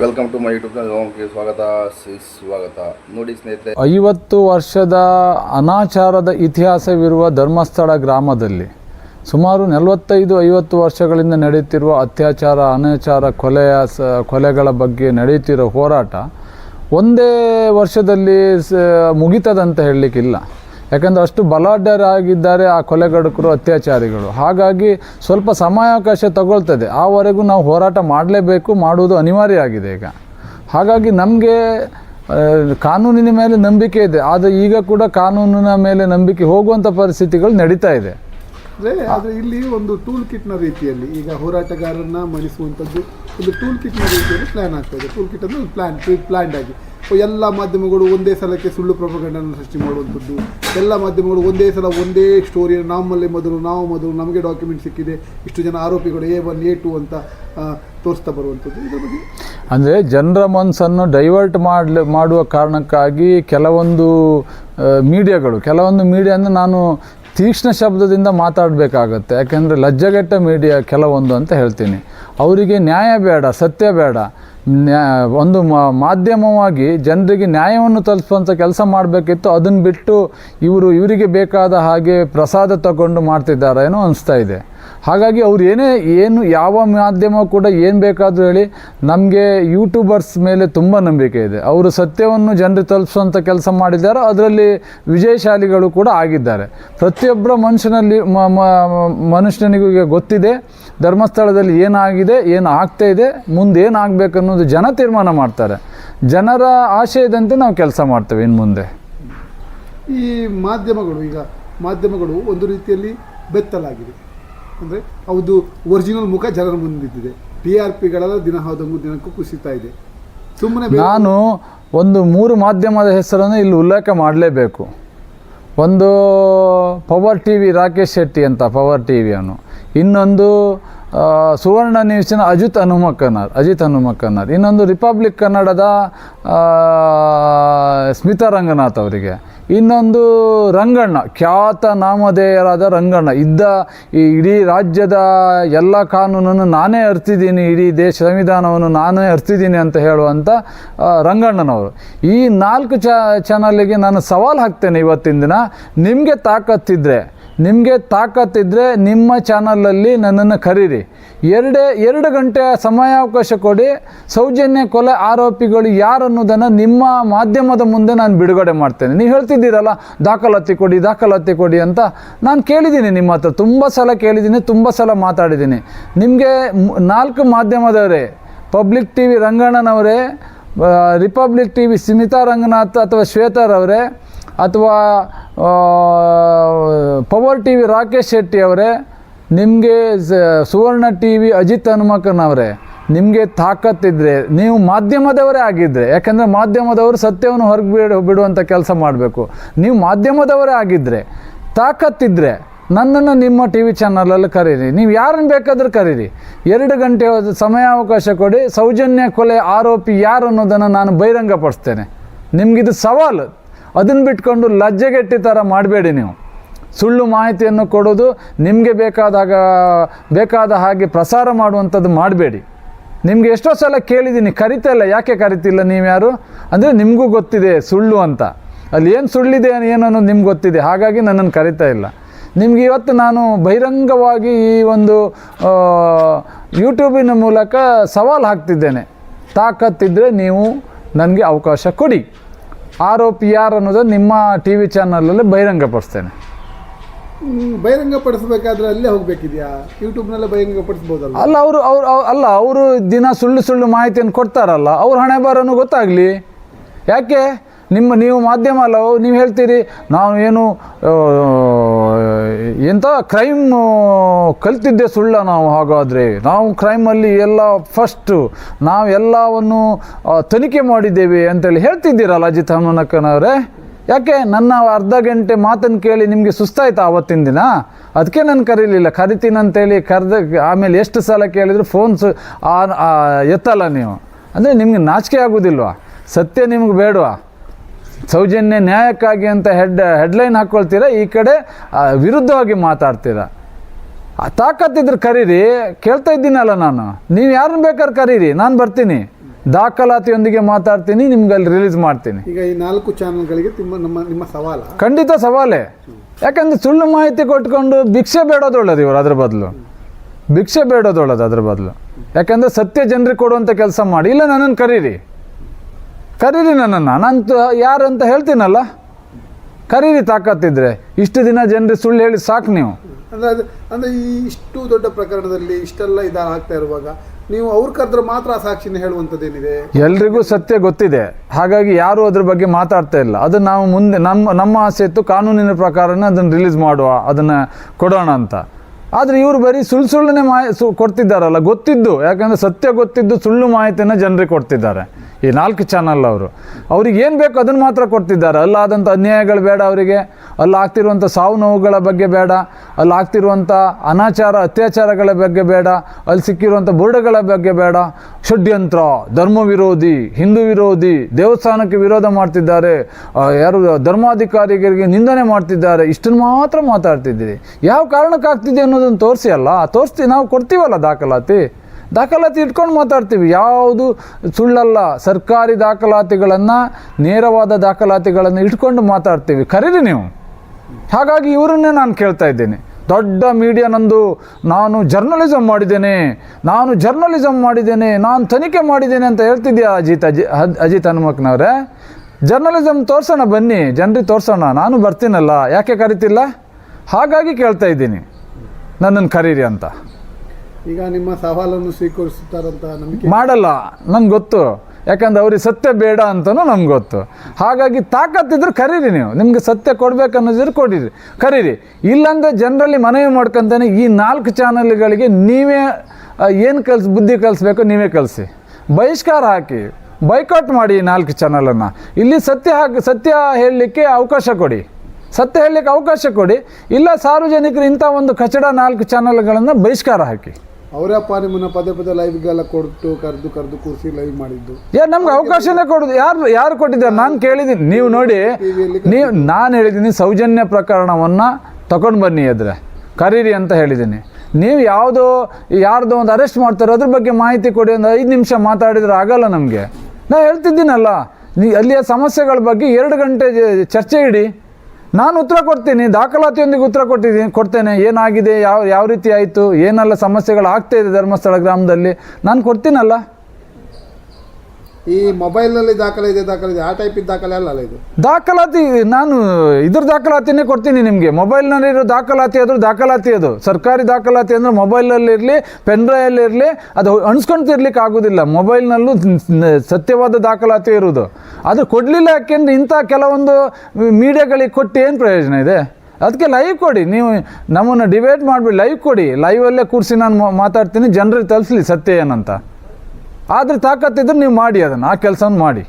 Welcome to my YouTube channel ಸ್ವಾಗತ ಸ್ವಾಗತ ನೋಡಿ ಸ್ನೇಹಿತರೆ, ಐವತ್ತು ವರ್ಷದ ಅನಾಚಾರದ ಇತಿಹಾಸವಿರುವ ಧರ್ಮಸ್ಥಳ ಗ್ರಾಮದಲ್ಲಿ ಸುಮಾರು ನಲವತ್ತೈದು, ಐವತ್ತು ವರ್ಷಗಳಿಂದ ನಡೆಯುತ್ತಿರುವ ಅತ್ಯಾಚಾರ, ಅನಾಚಾರ, ಕೊಲೆಯ ಸ, ಕೊಲೆಗಳ ಬಗ್ಗೆ ನಡೆಯುತ್ತಿರುವ ಹೋರಾಟ ಒಂದೇ ವರ್ಷದಲ್ಲಿ ಮುಗಿತದಂತ ಹೇಳಲಿಕ್ಕಿಲ್ಲ. ಯಾಕಂದರೆ ಅಷ್ಟು ಬಲಾಢ್ಯರಾಗಿದ್ದಾರೆ ಆ ಕೊಲೆಗಡುಕರು ಅತ್ಯಾಚಾರಿಗಳು. ಹಾಗಾಗಿ ಸ್ವಲ್ಪ ಸಮಯಾವಕಾಶ ತಗೊಳ್ತದೆ. ಆವರೆಗೂ ನಾವು ಹೋರಾಟ ಮಾಡಲೇಬೇಕು, ಮಾಡುವುದು ಅನಿವಾರ್ಯ ಆಗಿದೆ ಈಗ. ಹಾಗಾಗಿ ನಮಗೆ ಕಾನೂನಿನ ಮೇಲೆ ನಂಬಿಕೆ ಇದೆ. ಆದರೆ ಈಗ ಕೂಡ ಕಾನೂನಿನ ಮೇಲೆ ನಂಬಿಕೆ ಹೋಗುವಂಥ ಪರಿಸ್ಥಿತಿಗಳು ನಡೀತಾ ಇದೆ. ಅಂದ್ರೆ ಆದರೆ ಇಲ್ಲಿ ಒಂದು ಟೂಲ್ ಕಿಟ್ನ ರೀತಿಯಲ್ಲಿ ಈಗ ಹೋರಾಟಗಾರರನ್ನ ಮಣಿಸುವಂಥದ್ದು ಒಂದು ಟೂಲ್ ಕಿಟ್ನ ರೀತಿಯಲ್ಲಿ ಪ್ಲ್ಯಾನ್ ಆಗ್ತದೆ ಟೂಲ್ ಕಿಟ್ ಅಂದರೆ ಒಂದು ಪ್ಲಾನ್ ಪ್ಲ್ಯಾಂಡ್ ಆಗಿ. ಎಲ್ಲ ಮಾಧ್ಯಮಗಳು ಒಂದೇ ಸಲಕ್ಕೆ ಸುಳ್ಳು ಪ್ರಪಗಂಡನ್ನು ಸೃಷ್ಟಿ ಮಾಡುವಂಥದ್ದು. ಎಲ್ಲ ಮಾಧ್ಯಮಗಳು ಒಂದೇ ಸಲ ಒಂದೇ ಸ್ಟೋರಿ ನಮ್ಮಲ್ಲಿ ಮೊದಲು, ನಾವು ಮೊದಲು, ನಮಗೆ ಡಾಕ್ಯುಮೆಂಟ್ ಸಿಕ್ಕಿದೆ. ಇಷ್ಟು ಜನ ಆರೋಪಿಗಳು ಎ ಒನ್ ಎ ಟು ಅಂತ ತೋರಿಸ್ತಾ ಬರುವಂಥದ್ದು. ಇದ್ರ ಬಗ್ಗೆ ಅಂದರೆ ಜನರ ಮನಸ್ಸನ್ನು ಡೈವರ್ಟ್ ಮಾಡಲಿ, ಮಾಡುವ ಕಾರಣಕ್ಕಾಗಿ ಕೆಲವೊಂದು ಮೀಡಿಯಾಗಳು ಕೆಲವೊಂದು ಮೀಡಿಯಾ ಅಂದರೆ ನಾನು ತೀಕ್ಷ್ಣ ಶಬ್ದದಿಂದ ಮಾತಾಡಬೇಕಾಗತ್ತೆ. ಯಾಕೆಂದರೆ ಲಜ್ಜಗೆಟ್ಟ ಮೀಡಿಯಾ ಕೆಲವೊಂದು ಅಂತ ಹೇಳ್ತೀನಿ. ಅವರಿಗೆ ನ್ಯಾಯ ಬೇಡ, ಸತ್ಯ ಬೇಡ. ಒಂದು ಮಾಧ್ಯಮವಾಗಿ ಜನರಿಗೆ ನ್ಯಾಯವನ್ನು ತಲುಪುವಂಥ ಕೆಲಸ ಮಾಡಬೇಕಿತ್ತು ಅದನ್ನು ಬಿಟ್ಟು ಇವರು, ಇವರಿಗೆ ಬೇಕಾದ ಹಾಗೆ ಪ್ರಸಾದ ತಗೊಂಡು ಮಾಡ್ತಿದ್ದಾರೆ ಏನೋ ಅನಿಸ್ತಾ ಇದೆ. ಹಾಗಾಗಿ ಅವ್ರು ಏನೇ ಏನು ಯಾವ ಮಾಧ್ಯಮ ಕೂಡ ಏನು ಬೇಕಾದರೂ ಹೇಳಿ, ನಮಗೆ ಯೂಟ್ಯೂಬರ್ಸ್ ಮೇಲೆ ತುಂಬ ನಂಬಿಕೆ ಇದೆ. ಅವರು ಸತ್ಯವನ್ನು ಜನರಿಗೆ ತಲುಪಿಸುವಂಥ ಕೆಲಸ ಮಾಡಿದ್ದಾರೆ, ಅದರಲ್ಲಿ ವಿಜಯಶಾಲಿಗಳು ಕೂಡ ಆಗಿದ್ದಾರೆ. ಪ್ರತಿಯೊಬ್ಬರ ಮನುಷ್ಯನಲ್ಲಿ ಮನುಷ್ಯನಿಗೂ ಈಗ ಗೊತ್ತಿದೆ, ಧರ್ಮಸ್ಥಳದಲ್ಲಿ ಏನಾಗಿದೆ, ಏನು ಆಗ್ತಾ ಇದೆ, ಮುಂದೆ ಏನಾಗಬೇಕು ಅನ್ನೋದು ಜನ ತೀರ್ಮಾನ ಮಾಡ್ತಾರೆ. ಜನರ ಆಶಯದಂತೆ ನಾವು ಕೆಲಸ ಮಾಡ್ತೇವೆ ಇನ್ನು ಮುಂದೆ. ಈ ಮಾಧ್ಯಮಗಳು ಈಗ, ಮಾಧ್ಯಮಗಳು ಒಂದು ರೀತಿಯಲ್ಲಿ ಬೆತ್ತಲಾಗಿದೆ. ಅಂದರೆ ಅವ್ರದ್ದು ಒರಿಜಿನಲ್ ಮುಖ ಜನರ ಮುಂದಿದ್ದಿದೆ ಟಿ ಆರ್ ಪಿಗಳೆಲ್ಲ ದಿನ ಹೋದಂಗೂ ದಿನಕ್ಕೂ ಕುಸಿತಾ ಇದೆ. ಸುಮ್ಮನೆ ನಾನು ಒಂದು ಮೂರು ಮಾಧ್ಯಮದ ಹೆಸರನ್ನು ಇಲ್ಲಿ ಉಲ್ಲೇಖ ಮಾಡಲೇಬೇಕು. ಒಂದು power T V Rakesh Shetty ಅಂತ, ಪವರ್ ಟಿ ವಿಯನ್ನು ಇನ್ನೊಂದು ಸುವರ್ಣ ನ್ಯೂಸಿನ ಅಜಿತ್ ಹನುಮಕ್ಕನರ್ ಅಜಿತ್ ಹನುಮಕ್ಕನರ್ ಇನ್ನೊಂದು ರಿಪಬ್ಲಿಕ್ ಕನ್ನಡದ ಸ್ಮಿತಾ ರಂಗನಾಥ್ ಅವರಿಗೆ. ಇನ್ನೊಂದು ರಂಗಣ್ಣ, ಖ್ಯಾತ ನಾಮಧೇಯರಾದ ರಂಗಣ್ಣ. ಇದ್ದ ಈ ಇಡೀ ರಾಜ್ಯದ ಎಲ್ಲ ಕಾನೂನನ್ನು ನಾನೇ ಅರ್ತಿದ್ದೀನಿ, ಇಡೀ ದೇಶ ಸಂವಿಧಾನವನ್ನು ನಾನೇ ಅರ್ತಿದ್ದೀನಿ ಅಂತ ಹೇಳುವಂಥ ರಂಗಣ್ಣನವರು. ಈ ನಾಲ್ಕು ಚಾನಲಿಗೆ ನಾನು ಸವಾಲು ಹಾಕ್ತೇನೆ ಇವತ್ತಿನ ದಿನ. ನಿಮಗೆ ತಾಕತ್ತಿದ್ರೆ ನಿಮಗೆ ತಾಕತ್ತಿದ್ದರೆ ನಿಮ್ಮ ಚಾನಲಲ್ಲಿ ನನ್ನನ್ನು ಕರೀರಿ. ಎರಡೇ, ಎರಡು ಗಂಟೆ ಸಮಯಾವಕಾಶ ಕೊಡಿ. ಸೌಜನ್ಯ ಕೊಲೆ ಆರೋಪಿಗಳು ಯಾರು ಅನ್ನೋದನ್ನು ನಿಮ್ಮ ಮಾಧ್ಯಮದ ಮುಂದೆ ನಾನು ಬಿಡುಗಡೆ ಮಾಡ್ತೇನೆ. ನೀವು ಹೇಳ್ತಿದ್ದೀರಲ್ಲ, ದಾಖಲಾತಿ ಕೊಡಿ ದಾಖಲಾತಿ ಕೊಡಿ ಅಂತ ನಾನು ಕೇಳಿದ್ದೀನಿ ನಿಮ್ಮ ಹತ್ರ. ತುಂಬ ಸಲ ಕೇಳಿದ್ದೀನಿ, ತುಂಬ ಸಲ ಮಾತಾಡಿದ್ದೀನಿ. ನಿಮಗೆ ನಾಲ್ಕು ಮಾಧ್ಯಮದವರೇ, public T V ರಂಗಣ್ಣನವರೇ Republic T V Smita Ranganath ಅಥವಾ ಶ್ವೇತಾರವರೇ ಅಥವಾ power T V Rakesh Shetty ಅವರೇ, ನಿಮಗೆ ಸುವರ್ಣ ಟಿ ವಿ ಅಜಿತ್ ಹನುಮಕ್ಕನವರೇ ನಿಮಗೆ ತಾಕತ್ತಿದ್ರೆ ನೀವು ಮಾಧ್ಯಮದವರೇ ಆಗಿದ್ದರೆ ಯಾಕಂದರೆ ಮಾಧ್ಯಮದವರು ಸತ್ಯವನ್ನು ಹೊರಗೆ ಬಿಡು ಬಿಡುವಂಥ ಕೆಲಸ ಮಾಡಬೇಕು. ನೀವು ಮಾಧ್ಯಮದವರೇ ಆಗಿದ್ದರೆ ತಾಕತ್ತಿದ್ದರೆ ನನ್ನನ್ನು ನಿಮ್ಮ ಟಿ ವಿ ಚಾನಲಲ್ಲಿ ಕರೀರಿ. ನೀವು ಯಾರನ್ನು ಬೇಕಾದರೂ ಕರೀರಿ. ಎರಡು ಗಂಟೆ ಸಮಯಾವಕಾಶ ಕೊಡಿ. ಸೌಜನ್ಯ ಕೊಲೆ ಆರೋಪಿ ಯಾರು ಅನ್ನೋದನ್ನು ನಾನು ಬಹಿರಂಗಪಡಿಸ್ತೇನೆ. ನಿಮಗಿದು ಸವಾಲು. ಅದನ್ನು ಬಿಟ್ಕೊಂಡು ಲಜ್ಜೆಗೆಟ್ಟಿ ಥರ ಮಾಡಬೇಡಿ ನೀವು. ಸುಳ್ಳು ಮಾಹಿತಿಯನ್ನು ಕೊಡೋದು ನಿಮಗೆ ಬೇಕಾದಾಗ, ಬೇಕಾದ ಹಾಗೆ ಪ್ರಸಾರ ಮಾಡುವಂಥದ್ದು ಮಾಡಬೇಡಿ. ನಿಮಗೆ ಎಷ್ಟೋ ಸಲ ಕೇಳಿದ್ದೀನಿ ಕರಿತಲ್ಲ ಯಾಕೆ ಕರಿತಿಲ್ಲ ನೀವು ಯಾರು? ಅಂದರೆ ನಿಮಗೂ ಗೊತ್ತಿದೆ ಸುಳ್ಳು ಅಂತ. ಅಲ್ಲಿ ಏನು ಸುಳ್ಳಿದೆ ಏನು ಅನ್ನೋದು ನಿಮ್ಗೆ ಗೊತ್ತಿದೆ. ಹಾಗಾಗಿ ನನ್ನನ್ನು ಕರಿತಾ ಇಲ್ಲ. ನಿಮ್ಗೆ ಇವತ್ತು ನಾನು ಬಹಿರಂಗವಾಗಿ ಈ ಒಂದು ಯೂಟ್ಯೂಬಿನ ಮೂಲಕ ಸವಾಲು ಹಾಕ್ತಿದ್ದೇನೆ. ತಾಕತ್ತಿದ್ದರೆ ನೀವು ನನಗೆ ಅವಕಾಶ ಕೊಡಿ. ಆರೋಪಿ ಯಾರು ಅನ್ನೋದು ನಿಮ್ಮ ಟಿ ವಿ ಚಾನಲಲ್ಲಿ ಬಹಿರಂಗಪಡಿಸ್ತೇನೆ. ಬಹಿರಂಗಪಡಿಸಬೇಕಾದ್ರೆ ಅಲ್ಲೇ ಹೋಗ್ಬೇಕಿದ್ಯಾ? ಯೂಟ್ಯೂಬ್ನಲ್ಲೇ ಬಹಿರಂಗಪಡಿಸ್ಬೋದಲ್ಲ ಅಲ್ಲ ಅವರು ಅವ್ರು ಅವ್- ಅಲ್ಲ ಅವರು ದಿನ ಸುಳ್ಳು ಸುಳ್ಳು ಮಾಹಿತಿಯನ್ನು ಕೊಡ್ತಾರಲ್ಲ ಅವ್ರ ಹಣೆ ಬಾರನ್ನು ಗೊತ್ತಾಗಲಿ? ಯಾಕೆ? ನಿಮ್ಮ ನೀವು ಮಾಧ್ಯಮ ಅಲ್ಲ ಅವು ನೀವು ಹೇಳ್ತೀರಿ ನಾವು ಏನು ಎಂಥ ಕ್ರೈಮ್ ಕಲ್ತಿದ್ದೆ ಸುಳ್ಳ ನಾವು ಹಾಗಾದರೆ. ನಾವು ಕ್ರೈಮಲ್ಲಿ ಎಲ್ಲ ಫಸ್ಟು ನಾವು ಎಲ್ಲವನ್ನು ತನಿಖೆ ಮಾಡಿದ್ದೇವೆ ಅಂತೇಳಿ ಹೇಳ್ತಿದ್ದೀರಲ್ಲ ಅಜಿತ್ ಹನುಮನಕ್ಕನವರೇ ಯಾಕೆ? ನನ್ನ ಅರ್ಧ ಗಂಟೆ ಮಾತನ್ನು ಕೇಳಿ ನಿಮಗೆ ಸುಸ್ತಾಯ್ತಾ ಆವತ್ತಿನ ದಿನ? ಅದಕ್ಕೆ ನಾನು ಕರೀಲಿಲ್ಲ. ಕರಿತೀನಿ ಅಂತೇಳಿ ಕರೆದ ಆಮೇಲೆ ಎಷ್ಟು ಸಲ ಕೇಳಿದ್ರು ಫೋನ್ ಸು ಆ- ಆ, ಎತ್ತಲ್ಲ ನೀವು. ಅಂದರೆ ನಿಮಗೆ ನಾಚಿಕೆ ಆಗೋದಿಲ್ವಾ? ಸತ್ಯ ನಿಮ್ಗೆ ಬೇಡವಾ? ಸೌಜನ್ಯ ನ್ಯಾಯಕ್ಕಾಗಿ ಅಂತ ಹೆಡ್ ಹೆಡ್ಲೈನ್ ಹಾಕ್ಕೊಳ್ತೀರಾ ಈ ಕಡೆ ವಿರುದ್ಧವಾಗಿ ಮಾತಾಡ್ತೀರಾ? ಆ ತಾಕತ್ತಿದ್ರೆ ಕರೀರಿ. ಕೇಳ್ತಾ ಇದ್ದೀನಲ್ಲ ನಾನು. ನೀವು ಯಾರನ್ನ ಬೇಕಾದ್ರೆ ಕರೀರಿ. ನಾನು ಬರ್ತೀನಿ. ದಾಖಲಾತಿಯೊಂದಿಗೆ ಮಾತಾಡ್ತೀನಿ ನಿಮ್ಗೆ ಅಲ್ಲಿ ರಿಲೀಸ್ ಮಾಡ್ತೀನಿ. ಈಗ ಈ ನಾಲ್ಕು ಚಾನಲ್ಗಳಿಗೆ ತುಂಬ ನಮ್ಮ ನಿಮ್ಮ ಸವಾಲ. ಖಂಡಿತ ಸವಾಲೇ. ಯಾಕಂದ್ರೆ ಸುಳ್ಳು ಮಾಹಿತಿ ಕೊಟ್ಕೊಂಡು ಭಿಕ್ಷೆ ಬೇಡೋದು ಒಳ್ಳೇದು ಇವರು ಅದ್ರ ಬದಲು. ಭಿಕ್ಷೆ ಬೇಡೋದೊಳ್ಳೋದು ಅದ್ರ ಬದಲು. ಯಾಕಂದ್ರೆ ಸತ್ಯ ಜನರಿಗೆ ಕೊಡುವಂಥ ಕೆಲಸ ಮಾಡಿ. ಇಲ್ಲ ನನ್ನನ್ನು ಕರೀರಿ. ಕರೀರಿ ನನ್ನನ್ನು. ನಾನು ಯಾರು ಅಂತ ಹೇಳ್ತೀನಲ್ಲ? ಕರೀರಿ ತಾಕತ್ತಿದ್ರೆ. ಇಷ್ಟು ದಿನ ಜನರಿಗೆ ಸುಳ್ಳು ಹೇಳಿ ಸಾಕು ನೀವು. ಅಂದರೆ ಅದು ಅಂದ್ರೆ ಈ ಇಷ್ಟು ದೊಡ್ಡ ಪ್ರಕರಣದಲ್ಲಿ ಇಷ್ಟೆಲ್ಲ ಇದಾಗ್ತಾ ಇರುವಾಗ ನೀವು ಅವ್ರ ಕರೆದ್ರೆ ಮಾತ್ರ ಸಾಕ್ಷಿನ ಹೇಳುವಂಥದ್ದೇನಿದೆ? ಎಲ್ರಿಗೂ ಸತ್ಯ ಗೊತ್ತಿದೆ. ಹಾಗಾಗಿ ಯಾರು ಅದ್ರ ಬಗ್ಗೆ ಮಾತಾಡ್ತಾ ಇಲ್ಲ. ಅದು ನಾವು ಮುಂದೆ ನಮ್ಮ ನಮ್ಮ ಆಸೆ ಇತ್ತು ಕಾನೂನಿನ ಪ್ರಕಾರನ ಅದನ್ನು ರಿಲೀಸ್ ಮಾಡುವ ಅದನ್ನು ಕೊಡೋಣ ಅಂತ. ಆದರೆ ಇವರು ಬರೀ ಸುಳ್ಳು ಸುಳ್ಳುನೇ ಮಾಹಿ ಸು ಕೊಡ್ತಿದ್ದಾರಲ್ಲ. ಗೊತ್ತಿದ್ದು ಯಾಕಂದರೆ ಸತ್ಯ ಗೊತ್ತಿದ್ದು ಸುಳ್ಳು ಮಾಹಿತಿಯನ್ನು ಜನರಿಗೆ ಕೊಡ್ತಿದ್ದಾರೆ. ಈ ನಾಲ್ಕು ಚಾನಲ್ ಅವರು. ಅವ್ರಿಗೆ ಏನು ಬೇಕು ಅದನ್ನು ಮಾತ್ರ ಕೊಡ್ತಿದ್ದಾರೆ. ಅಲ್ಲಾದಂಥ ಅನ್ಯಾಯಗಳು ಬೇಡ ಅವರಿಗೆ. ಅಲ್ಲಿ ಆಗ್ತಿರುವಂಥ ಸಾವು ನೋವುಗಳ ಬಗ್ಗೆ ಬೇಡ. ಅಲ್ಲಿ ಆಗ್ತಿರುವಂಥ ಅನಾಚಾರ, ಅತ್ಯಾಚಾರಗಳ ಬಗ್ಗೆ ಬೇಡ. ಅಲ್ಲಿ ಸಿಕ್ಕಿರುವಂಥ ಬುರ್ಡಗಳ ಬಗ್ಗೆ ಬೇಡ. ಷಡ್ಯಂತ್ರ, ಧರ್ಮ ವಿರೋಧಿ, ಹಿಂದೂ ವಿರೋಧಿ, ದೇವಸ್ಥಾನಕ್ಕೆ ವಿರೋಧ ಮಾಡ್ತಿದ್ದಾರೆ. ಯಾರು ಧರ್ಮಾಧಿಕಾರಿಗಳಿಗೆ ನಿಂದನೆ ಮಾಡ್ತಿದ್ದಾರೆ. ಇಷ್ಟನ್ನು ಮಾತ್ರ ಮಾತಾಡ್ತಿದ್ದೀರಿ. ಯಾವ ಕಾರಣಕ್ಕಾಗ್ತಿದೆ ಅನ್ನೋದನ್ನು ತೋರಿಸಿ ಅಲ್ಲ. ತೋರಿಸ್ತೀವಿ ನಾವು ಕೊಡ್ತೀವಲ್ಲ ದಾಖಲಾತಿ. ದಾಖಲಾತಿ ಇಟ್ಕೊಂಡು ಮಾತಾಡ್ತೀವಿ. ಯಾವುದು ಸುಳ್ಳಲ್ಲ, ಸರ್ಕಾರಿ ದಾಖಲಾತಿಗಳನ್ನು, ನೇರವಾದ ದಾಖಲಾತಿಗಳನ್ನು ಇಟ್ಕೊಂಡು ಮಾತಾಡ್ತೀವಿ. ಕರೀರಿ ನೀವು. ಹಾಗಾಗಿ ಇವರನ್ನೇ ನಾನು ಕೇಳ್ತಾ ಇದ್ದೇನೆ. ದೊಡ್ಡ ಮೀಡಿಯಾ ನಂದು, ನಾನು ಜರ್ನಲಿಸಮ್ ಮಾಡಿದ್ದೇನೆ. ನಾನು ಜರ್ನಲಿಸಮ್ ಮಾಡಿದ್ದೇನೆ. ನಾನು ತನಿಖೆ ಮಾಡಿದ್ದೇನೆ ಅಂತ ಹೇಳ್ತಿದ್ಯಾ ಅಜಿತ್, ಅಜಿ ಅಜಿತ್ ಹನುಮಕ್ನವ್ರೆ? ಜರ್ನಲಿಸಮ್ ತೋರ್ಸೋಣ ಬನ್ನಿ. ಜನರಿಗೆ ತೋರ್ಸೋಣ. ನಾನು ಬರ್ತೀನಲ್ಲ. ಯಾಕೆ ಕರಿತಿಲ್ಲ? ಹಾಗಾಗಿ ಕೇಳ್ತಾ ಇದ್ದೀನಿ. ನನ್ನನ್ನು ಕರೀರಿ ಅಂತ. ಈಗ ನಿಮ್ಮ ಸವಾಲನ್ನು ಸ್ವೀಕರಿಸುತ್ತಾರಂತ ನಮಗೆ ಮಾಡಲ್ಲ ನಂಗೆ ಗೊತ್ತು. ಯಾಕಂದ್ರೆ ಅವ್ರಿಗೆ ಸತ್ಯ ಬೇಡ ಅಂತಲೂ ನಮ್ಗೆ ಗೊತ್ತು. ಹಾಗಾಗಿ ತಾಕತ್ತಿದ್ರೆ ಕರೀರಿ ನೀವು. ನಿಮಗೆ ಸತ್ಯ ಕೊಡ್ಬೇಕನ್ನೋದಿದ್ರೆ ಕೊಡಿರಿ. ಕರೀರಿ. ಇಲ್ಲಾಂದ್ರೆ ಜನರಲ್ಲಿ ಮನವಿ ಮಾಡ್ಕೊಂತಾನೆ ಈ ನಾಲ್ಕು ಚಾನಲ್ಗಳಿಗೆ ನೀವೇ ಏನು ಕಲ್ಸ್, ಬುದ್ಧಿ ಕಲಿಸ್ಬೇಕು ನೀವೇ ಕಲಿಸಿ. ಬಹಿಷ್ಕಾರ ಹಾಕಿ. ಬೈಕೌಟ್ ಮಾಡಿ ಈ ನಾಲ್ಕು ಚಾನಲನ್ನು. ಇಲ್ಲಿ ಸತ್ಯ ಹಾಕಿ, ಸತ್ಯ ಹೇಳಲಿಕ್ಕೆ ಅವಕಾಶ ಕೊಡಿ. ಸತ್ಯ ಹೇಳಲಿಕ್ಕೆ ಅವಕಾಶ ಕೊಡಿ. ಇಲ್ಲ ಸಾರ್ವಜನಿಕರು ಇಂಥ ಒಂದು ಕಚಡ ನಾಲ್ಕು ಚಾನಲ್ಗಳನ್ನು ಬಹಿಷ್ಕಾರ ಹಾಕಿ. ಅವರಪ್ಪ ನಿಮ್ಮನ್ನ ಪದೇ ಪದೇ ಲೈವ್ಗೆಲ್ಲ ಕೊಟ್ಟು ಕರೆದು ಕರೆದು ಕೂರಿಸಿ ಲೈವ್ ಮಾಡಿದ್ದು. ಏ ನಮ್ಗೆ ಅವಕಾಶನೇ ಕೊಡುದು. ಯಾರು ಯಾರು ಕೊಟ್ಟಿದ್ದಾರೆ? ನಾನು ಕೇಳಿದ್ದೀನಿ. ನೀವು ನೋಡಿ ನೀವು ನಾನು ಹೇಳಿದ್ದೀನಿ ಸೌಜನ್ಯ ಪ್ರಕರಣವನ್ನು ತಗೊಂಡು ಬನ್ನಿ ಎದ್ರೆ. ಕರೀರಿ ಅಂತ ಹೇಳಿದ್ದೀನಿ. ನೀವು ಯಾವುದೋ ಯಾರ್ದೋ ಒಂದು ಅರೆಸ್ಟ್ ಮಾಡ್ತಾರೋ ಅದ್ರ ಬಗ್ಗೆ ಮಾಹಿತಿ ಕೊಡಿ ಒಂದು ಐದು ನಿಮಿಷ ಮಾತಾಡಿದ್ರೆ ಆಗಲ್ಲ ನಮಗೆ. ನಾ ಹೇಳ್ತಿದ್ದೀನಲ್ಲ ನೀ ಅಲ್ಲಿಯ ಸಮಸ್ಯೆಗಳ ಬಗ್ಗೆ ಎರಡು ಗಂಟೆ ಚರ್ಚೆ ಇಡಿ. ನಾನು ಉತ್ತರ ಕೊಡ್ತೀನಿ, ದಾಖಲಾತಿಯೊಂದಿಗೆ ಉತ್ತರ ಕೊಟ್ಟಿದ್ದೀನಿ, ಕೊಡ್ತೇನೆ. ಏನಾಗಿದೆ, ಯಾವ ಯಾವ ರೀತಿ ಆಯಿತು, ಏನೆಲ್ಲ ಸಮಸ್ಯೆಗಳು ಆಗ್ತಾ ಇದೆ ಧರ್ಮಸ್ಥಳ ಗ್ರಾಮದಲ್ಲಿ, ನಾನು ಕೊಡ್ತೀನಲ್ಲ? ಈ ಮೊಬೈಲ್ನಲ್ಲಿ ದಾಖಲೆ ಇದೆ ದಾಖಲೆ ಇದೆ. ಆ ಟೈಪ್ ದಾಖಲೆ ಅಲ್ಲ ಇದು? ದಾಖಲಾತಿ, ನಾನು ಇದ್ರ ದಾಖಲಾತಿನೇ ಕೊಡ್ತೀನಿ ನಿಮಗೆ. ಮೊಬೈಲ್ನಲ್ಲಿರೋ ದಾಖಲಾತಿ ಆದರೂ ದಾಖಲಾತಿ ಅದು. ಸರ್ಕಾರಿ ದಾಖಲಾತಿ ಅಂದರೆ ಮೊಬೈಲಲ್ಲಿರಲಿ ಪೆನ್ಡ್ರೈವಲ್ಲಿರಲಿ ಅದು ಅಣಿಸ್ಕೊಂತಿರ್ಲಿಕ್ಕೆ ಆಗೋದಿಲ್ಲ. ಮೊಬೈಲ್ನಲ್ಲೂ ಸತ್ಯವಾದ ದಾಖಲಾತಿ ಇರೋದು ಅದು ಕೊಡಲಿಲ್ಲ ಯಾಕೆಂದ್ರೆ ಇಂಥ ಕೆಲವೊಂದು ಮೀಡಿಯಾಗಳಿಗೆ ಕೊಟ್ಟು ಏನು ಪ್ರಯೋಜನ ಇದೆ? ಅದಕ್ಕೆ ಲೈವ್ ಕೊಡಿ. ನೀವು ನಮ್ಮನ್ನು ಡಿಬೇಟ್ ಮಾಡಿಬಿಡಿ. ಲೈವ್ ಕೊಡಿ. ಲೈವಲ್ಲೇ ಕೂರಿಸಿ ನಾನು ಮಾತಾಡ್ತೀನಿ. ಜನರಿಗೆ ತಲುಪಿಸ್ಲಿ ಸತ್ಯ ಏನಂತ. ಆದರೆ ತಾಕತ್ತಿದ್ರೆ ನೀವು ಮಾಡಿ ಅದನ್ನು ಆ ಕೆಲಸವನ್ನು ಮಾಡಿ.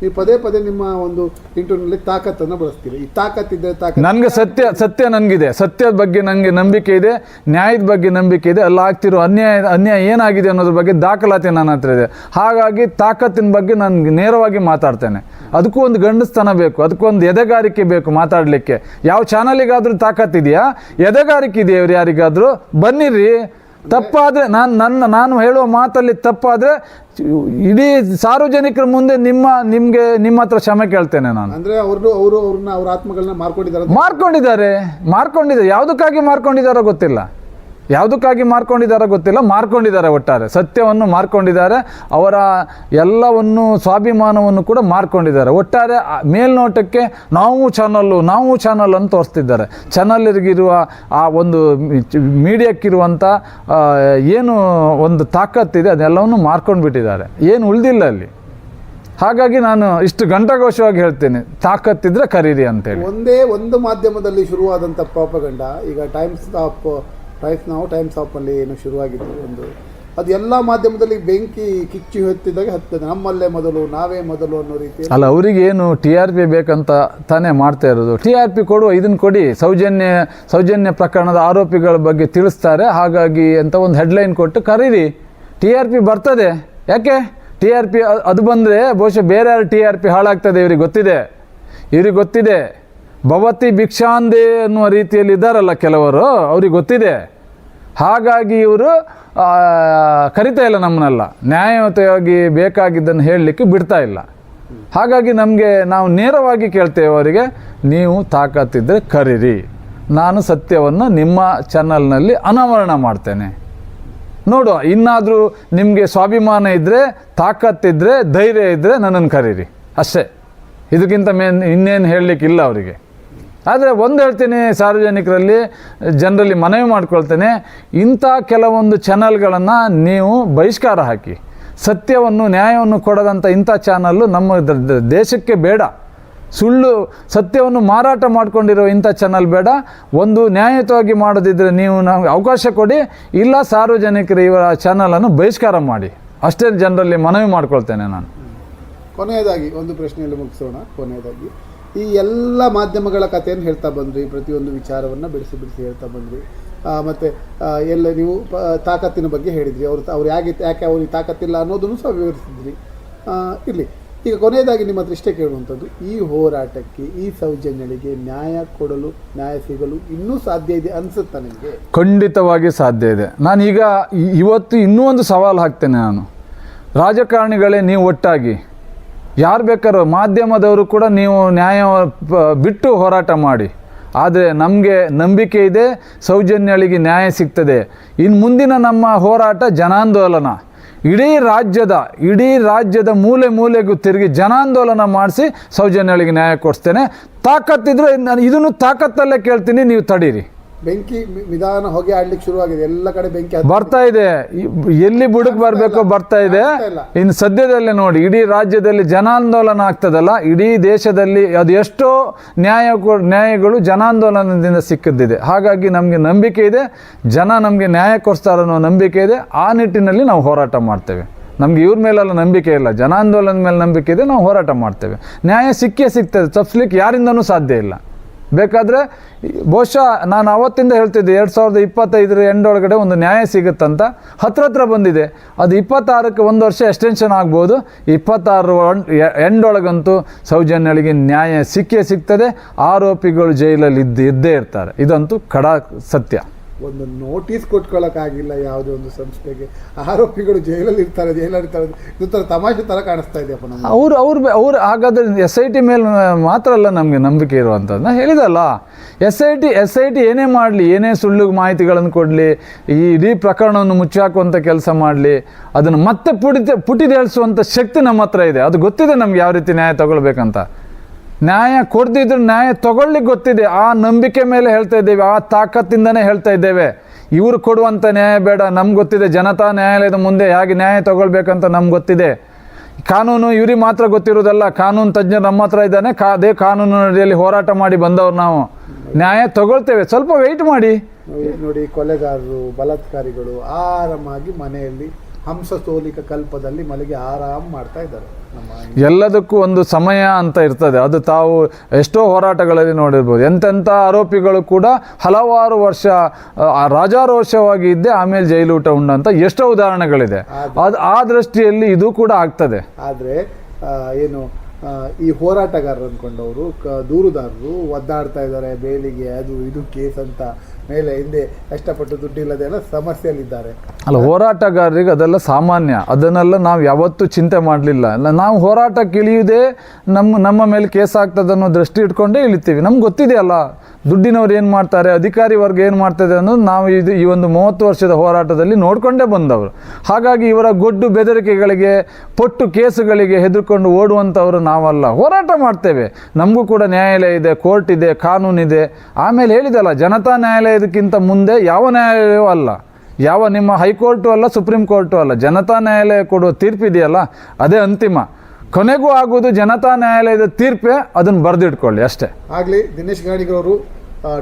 ನೀವು ಪದೇ ಪದೇ ನಿಮ್ಮ ಒಂದು ಇಂಟರ್ನಲ್ಲಿ ತಾಕತ್ತನ್ನು ಬಳಸ್ತೀರಿ. ಈ ತಾಕತ್ತಿದ್ದರೆ ತಾಕತ್ ನನಗೆ ಸತ್ಯ ಸತ್ಯ ನನಗಿದೆ. ಸತ್ಯದ ಬಗ್ಗೆ ನನಗೆ ನಂಬಿಕೆ ಇದೆ ನ್ಯಾಯದ ಬಗ್ಗೆ ನಂಬಿಕೆ ಇದೆ ಅಲ್ಲಿ ಆಗ್ತಿರೋ ಅನ್ಯಾಯ ಅನ್ಯಾಯ ಏನಾಗಿದೆ ಅನ್ನೋದ್ರ ಬಗ್ಗೆ ದಾಖಲಾತಿ ನನ್ನ ಹತ್ರ ಇದೆ. ಹಾಗಾಗಿ ತಾಕತ್ತಿನ ಬಗ್ಗೆ ನಾನು ನೇರವಾಗಿ ಮಾತಾಡ್ತೇನೆ. ಅದಕ್ಕೂ ಒಂದು ಗಂಡಸ್ತನ ಬೇಕು ಅದಕ್ಕೊಂದು ಎದೆಗಾರಿಕೆ ಬೇಕು ಮಾತಾಡಲಿಕ್ಕೆ. ಯಾವ ಚಾನಲಿಗಾದರೂ ತಾಕತ್ತಿದೆಯಾ ಎದೆಗಾರಿಕೆ ಇದೆಯಾ ಇವ್ರು ಯಾರಿಗಾದರೂ? ಬನ್ನಿರಿ. ತಪ್ಪಾದರೆ ನಾನು ನನ್ನ ನಾನು ಹೇಳುವ ಮಾತಲ್ಲಿ ತಪ್ಪಾದರೆ ಇಡೀ ಸಾರ್ವಜನಿಕರ ಮುಂದೆ ನಿಮ್ಮ ನಿಮಗೆ ನಿಮ್ಮ ಹತ್ರ ಕ್ಷಮೆ ಕೇಳ್ತೇನೆ ನಾನು. ಅಂದ್ರೆ ಅವರು ಅವರು ಅವ್ರನ್ನ ಅವ್ರ ಆತ್ಮಗಳನ್ನ ಮಾರ್ಕೊಂಡಿದ್ದಾರೆ ಮಾರ್ಕೊಂಡಿದ್ದಾರೆ ಮಾರ್ಕೊಂಡಿದ್ದಾರೆ. ಯಾವುದಕ್ಕಾಗಿ ಮಾರ್ಕೊಂಡಿದ್ದಾರೋ ಗೊತ್ತಿಲ್ಲ. ಯಾವುದಕ್ಕಾಗಿ ಮಾರ್ಕೊಂಡಿದ್ದಾರೆ ಗೊತ್ತಿಲ್ಲ, ಮಾರ್ಕೊಂಡಿದ್ದಾರೆ ಒಟ್ಟಾರೆ. ಸತ್ಯವನ್ನು ಮಾರ್ಕೊಂಡಿದ್ದಾರೆ, ಅವರ ಎಲ್ಲವನ್ನು, ಸ್ವಾಭಿಮಾನವನ್ನು ಕೂಡ ಮಾರ್ಕೊಂಡಿದ್ದಾರೆ. ಒಟ್ಟಾರೆ ಮೇಲ್ನೋಟಕ್ಕೆ ನಾವು ಚಾನಲ್ಲು, ನಾವು ಚಾನಲ್ ಅಂತ ತೋರಿಸ್ತಿದ್ದಾರೆ. ಚಾನಲ್ಗಿರುವ ಆ ಒಂದು ಮೀಡಿಯಾಕ್ಕಿರುವಂಥ ಏನು ಒಂದು ತಾಕತ್ತಿದೆ, ಅದೆಲ್ಲವನ್ನು ಮಾರ್ಕೊಂಡು ಬಿಟ್ಟಿದ್ದಾರೆ ಏನು ಉಳಿದಿಲ್ಲ ಅಲ್ಲಿ. ಹಾಗಾಗಿ ನಾನು ಇಷ್ಟು ಘಂಟಾಘೋಷವಾಗಿ ಹೇಳ್ತೇನೆ. ತಾಕತ್ತಿದ್ರೆ ಕರೀರಿ ಅಂತೇಳಿ. ಒಂದೇ ಒಂದು ಮಾಧ್ಯಮದಲ್ಲಿ ಶುರುವಾದಂಥ ಪಾಪಗಂಡ, ಈಗ ಟೈಮ್ಸ್ ಆಫ್ ಟೈಮ್ಸ್ ನಾವು ಟೈಮ್ಸ್ ಆಫ್ ಅಲ್ಲಿ ಏನು ಶುರುವಾಗಿತ್ತು ಒಂದು. ಅದು ಎಲ್ಲ ಮಾಧ್ಯಮದಲ್ಲಿ ಬೆಂಕಿ ಕಿಚ್ಚಿ ಹೊತ್ತಿದಾಗ ಹತ್ತದೆ. ನಮ್ಮಲ್ಲೇ ಮೊದಲು, ನಾವೇ ಮೊದಲು ಅನ್ನೋ ರೀತಿ ಅಲ್ಲ, ಅವರಿಗೆ ಏನು ಟಿ ಆರ್ ಪಿ ಬೇಕಂತ ತಾನೇ ಮಾಡ್ತಾ ಇರೋದು. ಟಿ ಆರ್ ಪಿ ಕೊಡುವ ಇದನ್ನು ಕೊಡಿ. ಸೌಜನ್ಯ ಸೌಜನ್ಯ ಪ್ರಕರಣದ ಆರೋಪಿಗಳ ಬಗ್ಗೆ ತಿಳಿಸ್ತಾರೆ. ಹಾಗಾಗಿ ಅಂತ ಒಂದು ಹೆಡ್ಲೈನ್ ಕೊಟ್ಟು ಕರೀರಿ. ಟಿ ಆರ್ ಪಿ ಬರ್ತದೆ. ಯಾಕೆ? ಟಿ ಆರ್ ಪಿ ಅದು ಬಂದರೆ ಬಹುಶಃ ಬೇರೆ ಯಾರು ಟಿ ಆರ್ ಪಿ ಹಾಳಾಗ್ತದೆ ಇವ್ರಿಗೆ ಗೊತ್ತಿದೆ. ಇವ್ರಿಗೆ ಗೊತ್ತಿದೆ. ಭವತಿ ಭಿಕ್ಷಾಂದೆ ಅನ್ನುವ ರೀತಿಯಲ್ಲಿ ಇದ್ದಾರಲ್ಲ ಕೆಲವರು, ಅವ್ರಿಗೆ ಗೊತ್ತಿದೆ. ಹಾಗಾಗಿ ಇವರು ಕರಿತಾ ಇಲ್ಲ ನಮ್ಮನ್ನೆಲ್ಲ. ನ್ಯಾಯಯುತವಾಗಿ ಬೇಕಾಗಿದ್ದನ್ನು ಹೇಳಲಿಕ್ಕೆ ಬಿಡ್ತಾ ಇಲ್ಲ. ಹಾಗಾಗಿ ನಮಗೆ ನಾವು ನೇರವಾಗಿ ಕೇಳ್ತೇವೆ ಅವರಿಗೆ, ನೀವು ತಾಕತ್ತಿದ್ದರೆ ಕರೀರಿ. ನಾನು ಸತ್ಯವನ್ನು ನಿಮ್ಮ ಚಾನಲ್ನಲ್ಲಿ ಅನಾವರಣ ಮಾಡ್ತೇನೆ. ನೋಡುವ, ಇನ್ನಾದರೂ ನಿಮಗೆ ಸ್ವಾಭಿಮಾನ ಇದ್ದರೆ ತಾಕತ್ತಿದ್ದರೆ ಧೈರ್ಯ ಇದ್ದರೆ ನನ್ನನ್ನು ಕರೀರಿ. ಅಷ್ಟೇ. ಇದಕ್ಕಿಂತ ಮೇನ್ ಇನ್ನೇನು ಹೇಳಲಿಕ್ಕಿಲ್ಲ ಅವರಿಗೆ. ಆದರೆ ಒಂದು ಹೇಳ್ತೀನಿ ಸಾರ್ವಜನಿಕರಲ್ಲಿ, ಜನರಲ್ಲಿ ಮನವಿ ಮಾಡ್ಕೊಳ್ತೇನೆ, ಇಂಥ ಕೆಲವೊಂದು ಚಾನಲ್ಗಳನ್ನು ನೀವು ಬಹಿಷ್ಕಾರ ಹಾಕಿ. ಸತ್ಯವನ್ನು, ನ್ಯಾಯವನ್ನು ಕೊಡದಂಥ ಇಂಥ ಚಾನಲ್ಲು ನಮ್ಮ ದೇಶಕ್ಕೆ ಬೇಡ. ಸುಳ್ಳು, ಸತ್ಯವನ್ನು ಮಾರಾಟ ಮಾಡಿಕೊಂಡಿರುವ ಇಂಥ ಚಾನಲ್ ಬೇಡ. ಒಂದು ನ್ಯಾಯಯುತವಾಗಿ ಮಾಡೋದಿದ್ರೆ ನೀವು ನಮಗೆ ಅವಕಾಶ ಕೊಡಿ, ಇಲ್ಲ ಸಾರ್ವಜನಿಕರು ಇವರ ಚಾನಲನ್ನು ಬಹಿಷ್ಕಾರ ಮಾಡಿ. ಅಷ್ಟೇ ಜನರಲ್ಲಿ ಮನವಿ ಮಾಡ್ಕೊಳ್ತೇನೆ ನಾನು. ಕೊನೆಯದಾಗಿ ಒಂದು ಪ್ರಶ್ನೆಯಲ್ಲಿ ಮುಗಿಸೋಣ, ಕೊನೆಯದಾಗಿ. ಈ ಎಲ್ಲ ಮಾಧ್ಯಮಗಳ ಕಥೆಯನ್ನು ಹೇಳ್ತಾ ಬಂದ್ರಿ, ಪ್ರತಿಯೊಂದು ವಿಚಾರವನ್ನು ಬಿಡಿಸಿ ಬಿಡಿಸಿ ಹೇಳ್ತಾ ಬಂದ್ರಿ. ಮತ್ತು ಎಲ್ಲ ನೀವು ತಾಕತ್ತಿನ ಬಗ್ಗೆ ಹೇಳಿದ್ರಿ. ಅವರು ಅವ್ರು ಹೇಗೆ ಯಾಕೆ ಅವ್ರಿಗೆ ತಾಕತ್ತಿಲ್ಲ ಅನ್ನೋದನ್ನು ಸಹ ವಿವರಿಸಿದ್ರಿ. ಇರಲಿ. ಈಗ ಕೊನೆಯದಾಗಿ ನಿಮ್ಮ ಹತ್ರ ಇಷ್ಟೇ ಕೇಳುವಂಥದ್ದು, ಈ ಹೋರಾಟಕ್ಕೆ, ಈ ಸೌಜನ್ಯಗಳಿಗೆ ನ್ಯಾಯ ಕೊಡಲು, ನ್ಯಾಯ ಸಿಗಲು ಇನ್ನೂ ಸಾಧ್ಯ ಇದೆ ಅನಿಸುತ್ತಾ ನಿಮಗೆ? ಖಂಡಿತವಾಗಿ ಸಾಧ್ಯ ಇದೆ. ನಾನೀಗ ಇವತ್ತು ಇನ್ನೂ ಒಂದು ಸವಾಲು ಹಾಕ್ತೇನೆ ನಾನು. ರಾಜಕಾರಣಿಗಳೇ ನೀವು ಒಟ್ಟಾಗಿ ಯಾರು ಬೇಕಾದ್ರೂ ಮಾಧ್ಯಮದವರು ಕೂಡ ನೀವು ನ್ಯಾಯ ಬಿಟ್ಟು ಹೋರಾಟ ಮಾಡಿ. ಆದರೆ ನಮಗೆ ನಂಬಿಕೆ ಇದೆ, ಸೌಜನ್ಯಳಿಗೆ ನ್ಯಾಯ ಸಿಗ್ತದೆ. ಇನ್ನು ಮುಂದಿನ ನಮ್ಮ ಹೋರಾಟ ಜನಾಂದೋಲನ. ಇಡೀ ರಾಜ್ಯದ ಇಡೀ ರಾಜ್ಯದ ಮೂಲೆ ಮೂಲೆಗೂ ತಿರುಗಿ ಜನಾಂದೋಲನ ಮಾಡಿಸಿ ಸೌಜನ್ಯಳಿಗೆ ನ್ಯಾಯ ಕೊಡಿಸ್ತೇನೆ. ತಾಕತ್ತಿದ್ರೆ ನಾನು ಇದನ್ನು ತಾಕತ್ತಲ್ಲೇ ಕೇಳ್ತೀನಿ, ನೀವು ತಡೀರಿ. ಬೆಂಕಿ ವಿಧಾನ ನಿಧಾನ ಹೊಗೆ ಆಡ್ಲಿಕ್ಕೆ ಶುರುವಾಗಿದೆ. ಎಲ್ಲ ಕಡೆ ಬೆಂಕಿ ಹತ್ತಿ- ಬರ್ತಾ ಇದೆ. ಎಲ್ಲಿ ಬುಡಕ್ ಬರಬೇಕು ಬರ್ತಾ ಇದೆ. ಇನ್. ಇನ್ನು ಸದ್ಯದಲ್ಲೇ ನೋಡಿ ಇಡೀ ರಾಜ್ಯದಲ್ಲಿ ಜನಾಂದೋಲನ ಆಗ್ತದಲ್ಲ? ಇಡೀ ದೇಶದಲ್ಲಿ ಅದು ಎಷ್ಟೋ ನ್ಯಾಯ ಕೊ- ನ್ಯಾಯಗಳು ಜನಾಂದೋಲನದಿಂದ ಸಿಕ್ಕಿದ್ದಿದೆ. ಹಾಗಾಗಿ ನಮಗೆ ನಂಬಿಕೆ ಇದೆ. ಜನ ನಮಗೆ ನ್ಯಾಯ ಕೊಡಿಸ್ತಾರೆ ಅನ್ನೋ ನಂಬಿಕೆ ಇದೆ. ಆ ನಿಟ್ಟಿನಲ್ಲಿ ನಾವು ಹೋರಾಟ ಮಾಡ್ತೇವೆ. ನಮಗೆ ಇವ್ರ ಮೇಲೆಲ್ಲ ನಂಬಿಕೆ ಇಲ್ಲ. ಜನಾಂದೋಲನದ ಮೇಲೆ ನಂಬಿಕೆ ಇದೆ. ನಾವು ಹೋರಾಟ ಮಾಡ್ತೇವೆ. ನ್ಯಾಯ ಸಿಕ್ಕೇ ಸಿಗ್ತದೆ. ತಪ್ಪಿಸ್ಲಿಕ್ಕೆ ಯಾರಿಂದನೂ ಸಾಧ್ಯ ಇಲ್ಲ. ಬೇಕಾದರೆ ಬಹುಶಃ ನಾನು ಅವತ್ತಿಂದ ಹೇಳ್ತಿದ್ದೆ ಎರಡು ಸಾವಿರದ ಇಪ್ಪತ್ತೈದರ ಎಂಡೊಳಗಡೆ ಒಂದು ನ್ಯಾಯ ಸಿಗುತ್ತಂತ. ಹತ್ರ ಹತ್ರ ಬಂದಿದೆ. ಅದು ಇಪ್ಪತ್ತಾರಕ್ಕೆ ಒಂದು ವರ್ಷ ಎಕ್ಸ್ಟೆನ್ಷನ್ ಆಗ್ಬೋದು. ಇಪ್ಪತ್ತಾರು ಎಂಡೊಳಗಂತೂ ಸೌಜನ್ಯಳಿಗೆ ನ್ಯಾಯ ಸಿಕ್ಕೇ ಸಿಗ್ತದೆ. ಆರೋಪಿಗಳು ಜೈಲಲ್ಲಿ ಇದ್ದು ಇದ್ದೇ ಇರ್ತಾರೆ. ಇದಂತೂ ಖಡಾ ಸತ್ಯ. ಒಂದು ನೋಟಿಸ್ ಕೊಟ್ಕೊಳ್ಳೋಕ್ಕಾಗಿಲ್ಲ ಯಾವುದೇ ಒಂದು ಸಂಸ್ಥೆಗೆ. ಆರೋಪಿಗಳು ಜೈಲಲ್ಲಿ ಇರ್ತಾರೆ ಜೈಲಲ್ಲಿ ಇರ್ತಾರೆ. ಇದೊಂಥರ ತಮಾಷೆ ಥರ ಕಾಣಿಸ್ತಾ ಇದೆಯಪ್ಪ ನಮ್ಗೆ. ಅವ್ರು ಅವ್ರು ಅವ್ರು ಹಾಗಾದ್ರೆ ಎಸ್ ಐ ಟಿ ಮೇಲೆ ಮಾತ್ರ ಅಲ್ಲ ನಮಗೆ ನಂಬಿಕೆ ಇರುವಂಥದ್ದು. ನಾನು ಹೇಳಿದಲ್ಲ S I T S I T ಏನೇ ಮಾಡಲಿ, ಏನೇ ಸುಳ್ಳು ಮಾಹಿತಿಗಳನ್ನು ಕೊಡಲಿ, ಈ ಇಡೀ ಪ್ರಕರಣವನ್ನು ಮುಚ್ಚಾಕುವಂಥ ಕೆಲಸ ಮಾಡಲಿ, ಅದನ್ನು ಮತ್ತೆ ಪುಟಿತ ಪುಟಿದೇಳಿಸುವಂಥ ಶಕ್ತಿ ನಮ್ಮ ಹತ್ರ ಇದೆ. ಅದು ಗೊತ್ತಿದೆ ನಮ್ಗೆ ಯಾವ ರೀತಿ ನ್ಯಾಯ ತಗೊಳ್ಬೇಕಂತ. ನ್ಯಾಯ ಕೊಡ್ದಿದ್ರು ನ್ಯಾಯ ತಗೊಳ್ಳಿಕ್ಕೆ ಗೊತ್ತಿದೆ. ಆ ನಂಬಿಕೆ ಮೇಲೆ ಹೇಳ್ತಾ ಇದ್ದೇವೆ, ಆ ತಾಕತ್ತಿಂದನೇ ಹೇಳ್ತಾ ಇದ್ದೇವೆ. ಇವರು ಕೊಡುವಂಥ ನ್ಯಾಯ ಬೇಡ, ನಮ್ಗೆ ಗೊತ್ತಿದೆ. ಜನತಾ ನ್ಯಾಯಾಲಯದ ಮುಂದೆ ಹೇಗೆ ನ್ಯಾಯ ತಗೊಳ್ಬೇಕಂತ ನಮ್ಗೆ ಗೊತ್ತಿದೆ. ಕಾನೂನು ಇವ್ರಿಗೆ ಮಾತ್ರ ಗೊತ್ತಿರೋದಲ್ಲ, ಕಾನೂನು ತಜ್ಞರು ನಮ್ಮ ಹತ್ರ ಇದ್ದಾನೆ, ಕಾ ಅದೇ ಕಾನೂನು ಅಡಿಯಲ್ಲಿ ಹೋರಾಟ ಮಾಡಿ ಬಂದವ್ರು ನಾವು. ನ್ಯಾಯ ತಗೊಳ್ತೇವೆ. ಸ್ವಲ್ಪ ವೆಯ್ಟ್ ಮಾಡಿ. ನೋಡಿ, ಕೊಲೆಗಾರರು, ಬಲಾತ್ಕಾರಿಗಳು ಆರಾಮಾಗಿ ಮನೆಯಲ್ಲಿ ಹಂಸ ಸೋಲಿಕ ಕಲ್ಪದಲ್ಲಿ ಮಲಗಿ ಆರಾಮ್ ಮಾಡ್ತಾ ಇದ್ದಾರೆ. ಎಲ್ಲದಕ್ಕೂ ಒಂದು ಸಮಯ ಅಂತ ಇರ್ತದೆ. ಅದು ತಾವು ಎಷ್ಟೋ ಹೋರಾಟಗಳಲ್ಲಿ ನೋಡಿರ್ಬೋದು. ಎಂತೆಂಥ ಆರೋಪಿಗಳು ಕೂಡ ಹಲವಾರು ವರ್ಷ ರಾಜಾರೋಷವಾಗಿ ಇದ್ದೆ ಆಮೇಲೆ ಜೈಲೂಟ ಉಂಡಂತ ಎಷ್ಟೋ ಉದಾಹರಣೆಗಳಿದೆ. ಅದು ಆ ದೃಷ್ಟಿಯಲ್ಲಿ ಇದು ಕೂಡ ಆಗ್ತದೆ. ಆದರೆ ಏನು ಈ ಹೋರಾಟಗಾರರು ಅಂದ್ಕೊಂಡವರು ಕ ದೂರುದಾರರು ಒದ್ದಾಡ್ತಾ ಇದ್ದಾರೆ. ಬೇಲಿಗೆ ಅದು ಇದು ಕೇಸ್ ಅಂತ ಮೇಲೆ ಹಿಂದೆ ಕಷ್ಟಪಟ್ಟು ದುಡ್ಡಿಲ್ಲದೆ ಎಲ್ಲ ಸಮಸ್ಯೆಯಲ್ಲಿದ್ದಾರೆ. ಅಲ್ಲ, ಹೋರಾಟಗಾರರಿಗೆ ಅದೆಲ್ಲ ಸಾಮಾನ್ಯ. ಅದನ್ನೆಲ್ಲ ನಾವು ಯಾವತ್ತೂ ಚಿಂತೆ ಮಾಡಲಿಲ್ಲ. ನಾವು ಹೋರಾಟಕ್ಕೆ ಇಳಿಯುವುದೇ ನಮ್ಮ ನಮ್ಮ ಮೇಲೆ ಕೇಸ್ ಆಗ್ತದೆ ಅನ್ನೋ ದೃಷ್ಟಿ ಇಟ್ಕೊಂಡೇ ಇಳಿತೀವಿ. ನಮ್ಗೆ ಗೊತ್ತಿದೆಯಲ್ಲ ದುಡ್ಡಿನವ್ರು ಏನು ಮಾಡ್ತಾರೆ ಅಧಿಕಾರಿ ವರ್ಗ ಏನು ಮಾಡ್ತದೆ ಅನ್ನೋದು ನಾವು ಇದು ಈ ಒಂದು ಮೂವತ್ತು ವರ್ಷದ ಹೋರಾಟದಲ್ಲಿ ನೋಡಿಕೊಂಡೇ ಬಂದವರು. ಹಾಗಾಗಿ ಇವರ ಗೊಡ್ಡು ಬೆದರಿಕೆಗಳಿಗೆ, ಪೊಟ್ಟು ಕೇಸುಗಳಿಗೆ ಹೆದರ್ಕೊಂಡು ಓಡುವಂಥವರು ನಾವಲ್ಲ. ಹೋರಾಟ ಮಾಡ್ತೇವೆ. ನಮಗೂ ಕೂಡ ನ್ಯಾಯಾಲಯ ಇದೆ, ಕೋರ್ಟ್ ಇದೆ ಕಾನೂನಿದೆ ಆಮೇಲೆ ಹೇಳಿದಲ್ಲ, ಜನತಾ ನ್ಯಾಯಾಲಯದಕ್ಕಿಂತ ಮುಂದೆ ಯಾವ ನ್ಯಾಯಾಲಯವೂ ಅಲ್ಲ. ಯಾವ ನಿಮ್ಮ ಹೈಕೋರ್ಟು ಅಲ್ಲ, ಸುಪ್ರೀಂ ಕೋರ್ಟು ಅಲ್ಲ. ಜನತಾ ನ್ಯಾಯಾಲಯ ಕೊಡುವ ತೀರ್ಪಿದೆಯಲ್ಲ ಅದೇ ಅಂತಿಮ. ಕೊನೆಗೂ ಆಗುವುದು ಜನತಾ ನ್ಯಾಯಾಲಯದ ತೀರ್ಪೇ, ಅದನ್ನು ಬರೆದಿಟ್ಕೊಳ್ಳಿ ಅಷ್ಟೇ. ಆಗಲಿ, ದಿನೇಶ್ ಗಾಣಿಗರವರು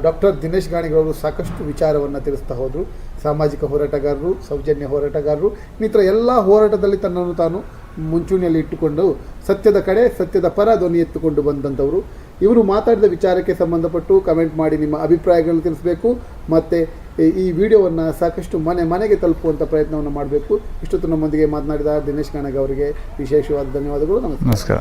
ಡಾಕ್ಟರ್ ದಿನೇಶ್ ಗಾಣಿಗರವರು ಸಾಕಷ್ಟು ವಿಚಾರವನ್ನು ತಿಳಿಸ್ತಾ ಹೋದರು. ಸಾಮಾಜಿಕ ಹೋರಾಟಗಾರರು, ಸೌಜನ್ಯ ಹೋರಾಟಗಾರರು, ಇನ್ನಿತರ ಎಲ್ಲ ಹೋರಾಟದಲ್ಲಿ ತನ್ನನ್ನು ತಾನು ಮುಂಚೂಣಿಯಲ್ಲಿ ಇಟ್ಟುಕೊಂಡು ಸತ್ಯದ ಕಡೆ, ಸತ್ಯದ ಪರ ಧ್ವನಿ ಎತ್ತುಕೊಂಡು ಬಂದಂಥವರು. ಇವರು ಮಾತಾಡಿದ ವಿಚಾರಕ್ಕೆ ಸಂಬಂಧಪಟ್ಟು ಕಮೆಂಟ್ ಮಾಡಿ ನಿಮ್ಮ ಅಭಿಪ್ರಾಯಗಳನ್ನು ತಿಳಿಸಬೇಕು. ಮತ್ತು ಈ ವಿಡಿಯೋವನ್ನು ಸಾಕಷ್ಟು ಮನೆ ಮನೆಗೆ ತಲುಪುವಂಥ ಪ್ರಯತ್ನವನ್ನು ಮಾಡಬೇಕು. ಇಷ್ಟೊತ್ತು ನಮ್ಮೊಂದಿಗೆ ಮಾತನಾಡಿದ ದಿನೇಶ್ ಗಾಣಗ ಅವರಿಗೆ ವಿಶೇಷವಾದ ಧನ್ಯವಾದಗಳು. ನಮಸ್ಕಾರ.